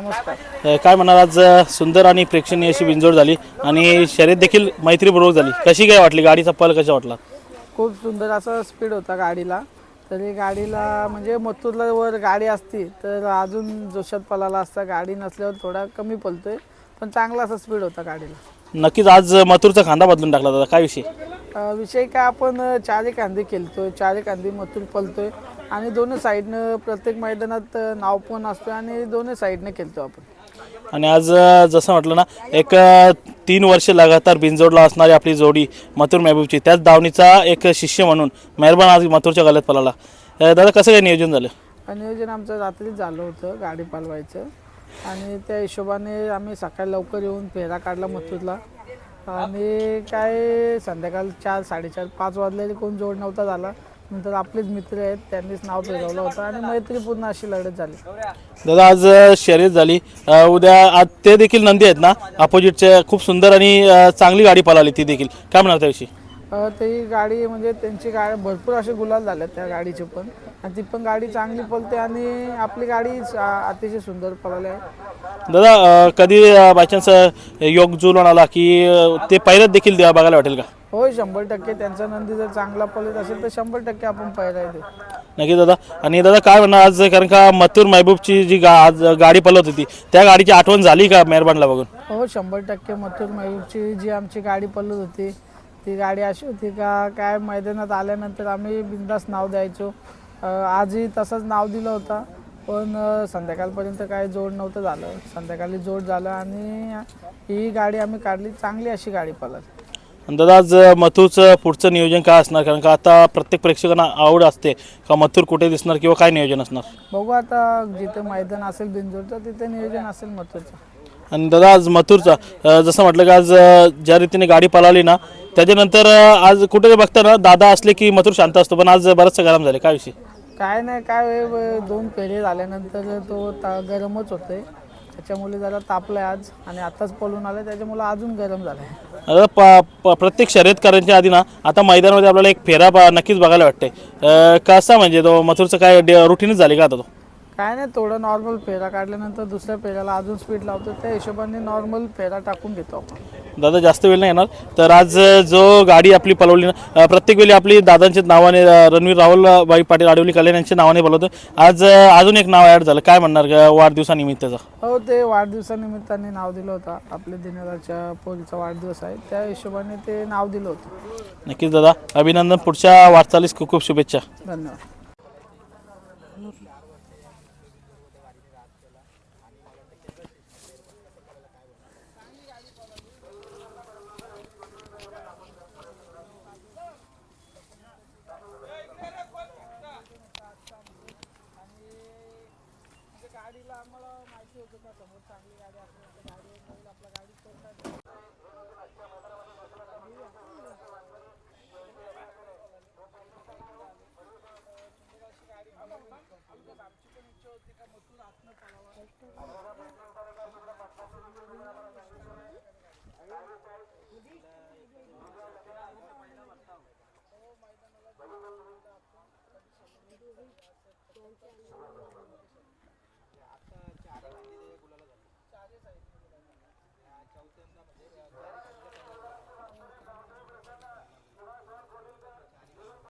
नमस्कार. काय म्हणाल आज सुंदर आणि प्रेक्षणीय अशी बिंजोड झाली आणि शर्यत देखील मैत्रीपूर्वक झाली. कशी काय वाटली? गाडीचा पल कशा वाटला? खूप सुंदर असा स्पीड होता गाडीला. तरी गाडीला म्हणजे मथुरला वर गाडी असती तर अजून जोशात पलाला असता गाडी नसल्यावर थोडा कमी पलतोय पण चांगला असा स्पीड होता गाडीला. नक्कीच आज मथुरचा खांदा बदलून टाकला दादा. काय विषय? विषय काय आपण चारी कांदे खेळतोय चारी कांदे मथुर पलतोय. आणि दोन्ही साईडनं प्रत्येक मैदानात नाव पण असतोय आणि दोन्ही साईडनं खेळतो आपण. आणि आज अ, जसं म्हटलं ना एक अ, तीन वर्ष लगातार बिंजोडला असणारी आपली जोडी मथुर महबूबची. त्याच दावणीचा एक शिष्य म्हणून मेहरबान आज मथुरच्या गल्यात पळाला. अ, दादा कसं काय नियोजन झालं? आणि नियोजन आमचं रात्रीच झालं होतं गाडी पालवायचं. आणि त्या हिशोबाने आम्ही सकाळी लवकर येऊन फेरा काढला मथुरला. आणि काय संध्याकाळ चार साडेचार पाच वाजलेले कोण जोड नव्हता झाला. नंतर आपलेच मित्र आहेत त्यांनीच नाव फिरवलं होतं आणि मैत्रीपूर्ण अशी लढत झाली. दादा आज अ, शर्यत झाली. अ, उद्या आज ते देखील नंदी आहेत ना? अपोजिटचे खूप सुंदर आणि अ, चांगली गाडी पळाली ती देखील. काय म्हणाल त्याविषयी? अ, ती गाडी म्हणजे त्यांची गाडी भरपूर असे गुलाल झाले त्या गाडीचे पण. आणि ती पण गाडी चांगली पळते आणि आपली गाडी स- अतिशय सुंदर पळाली आहे. दादा अ, कधी बायचान्स योग जुळून आला की अ, ते पहिल्याच देखील द्या- बघायला वाटेल का? होय शंभर टक्के. त्यांचा नंदी जर चांगला पळत असेल तर शंभर टक्के आपण पहिला येते नक्की दादा. आणि दादा काय म्हणणार आज? कारण का मथुर महबूबची जी गा आज गाडी पळत होती त्या गाडीची आठवण झाली का मेहरबानला बघून? हो शंभर टक्के मथुर मयूरची जी आमची गाडी पळत होती ती गाडी अशी होती का काय मैदानात आल्यानंतर आम्ही बिंदास नाव द्यायचो. अ, आजही तसंच नाव दिलं होतं पण अ, संध्याकाळपर्यंत काय जोड नव्हतं झालं. संध्याकाळी जोड झालं आणि ही गाडी आम्ही काढली चांगली अशी गाडी पळत. आणि दादा आज मथुरचं पुढचं नियोजन काय असणार? कारण का आता प्रत्येक प्रेक्षकांना आवड असते. का मथुर कुठे दिसणार किंवा काय नियोजन असणार? बघू आता जिथे मैदान असेल बिंजोरचं तिथे नियोजन असेल मथुरचं. आणि दादा आज मथुरचा जसं म्हटलं की आज ज्या रीतीने गाडी पळाली ना त्याच्यानंतर आज कुठे बघता ना दादा असले की मथुर शांत असतो. पण आज बरंचसं गरम झाले काय विषय? काय नाही काय वे- दोन फेरे झाल्यानंतर तो ता गरमच होतोय. त्याच्यामुळे जरा तापलाय आज आणि आताच पळून आलाय. त्याच्यामुळे अजून गरम झालाय. आता प प- प्रत्येक शर्यतकारांच्या आधी ना आता मैदानामध्ये आपल्याला एक फेरा बा नक्कीच बघायला वाटते कसा म्हणजे तो मथुरचं काय रुटीनच झाले का आता तो? काय नाही थोडं नॉर्मल फेरा काढल्यानंतर दुसऱ्या फेऱ्याला अजून स्पीड लावतो त्या हिशोबाने नॉर्मल फेरा टाकून घेतो आपण. दादा जास्त वेळ नाही येणार. तर आज अ, जो गाडी आपली पलवली ना अ, प्रत्येक वेळी आपली दादांच्या नावाने अ, रणवीर राहुल अ, बाई पाटील आडवली कल्याण यांच्या नावाने बोलवतो आज अ, अजून एक नाव ॲड झालं. काय म्हणणार ग वाढदिवसानिमित्ताचं हो ते वाढदिवसानिमित्ताने नाव दिलं होतं. आपल्या दिनराच्या पोरीचा वाढदिवस आहे. त्या हिशोबाने ते नाव दिलं होतं. नक्कीच दादा. अभिनंदन. पुढच्या वाटचालीस खूप खूप शुभेच्छा. धन्यवाद. आता चारच आहे गुलाला झाली चारच आहे चौथ्यांदा म्हणजे